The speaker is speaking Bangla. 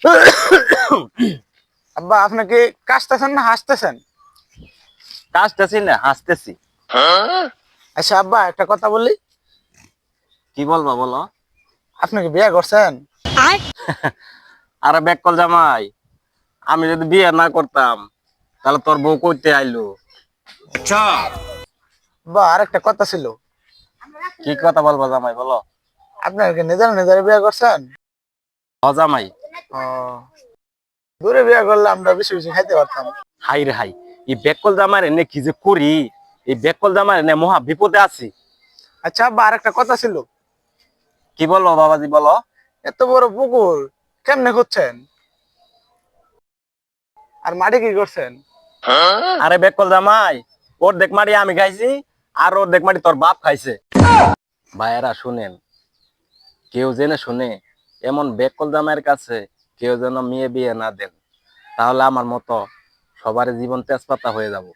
আব্বা আপনি কি কাশতেছেন না হাসতেছেন? কাজতেছি না হাসতেছি। আচ্ছা আব্বা একটা কথা বলি। কি বলব বলো? আপনি কি বিয়ে করছেন? আরে বেকল জামাই আমি যদি বিয়ে না করতাম তাহলে তোর বউ করতে আইলো। বা আর একটা কথা ছিল। কি কথা বলব জামাই বলো? আপনার কি নিজের নিজের বিয়ে করছেন? হ জামাই। দূরে বিয়ে করলে আমরা বেশি বেশি খাইতে পারতাম। হাই রে হাই এই বেকল এনে কি যে করি? এই বেকল এনে মহা বিপদে আছি। আচ্ছা আব্বা আর একটা কথা ছিল। কি বলব বাবাজি বলো? এত বড় পুকুর কেমনে খুঁজছেন? আর মাটি কি করছেন? আরে বেকল জামাই ওর দেখ মারি আমি খাইছি আর ওর দেখ মারি তোর বাপ খাইছে। ভাইয়েরা শুনেন কেউ জেনে শুনে এমন বেকল জামাইয়ের কাছে কেউ যেন মেয়ে বিয়ে না দেন তাহলে আমার মতো সবার জীবন তেজপাতা হয়ে যাব।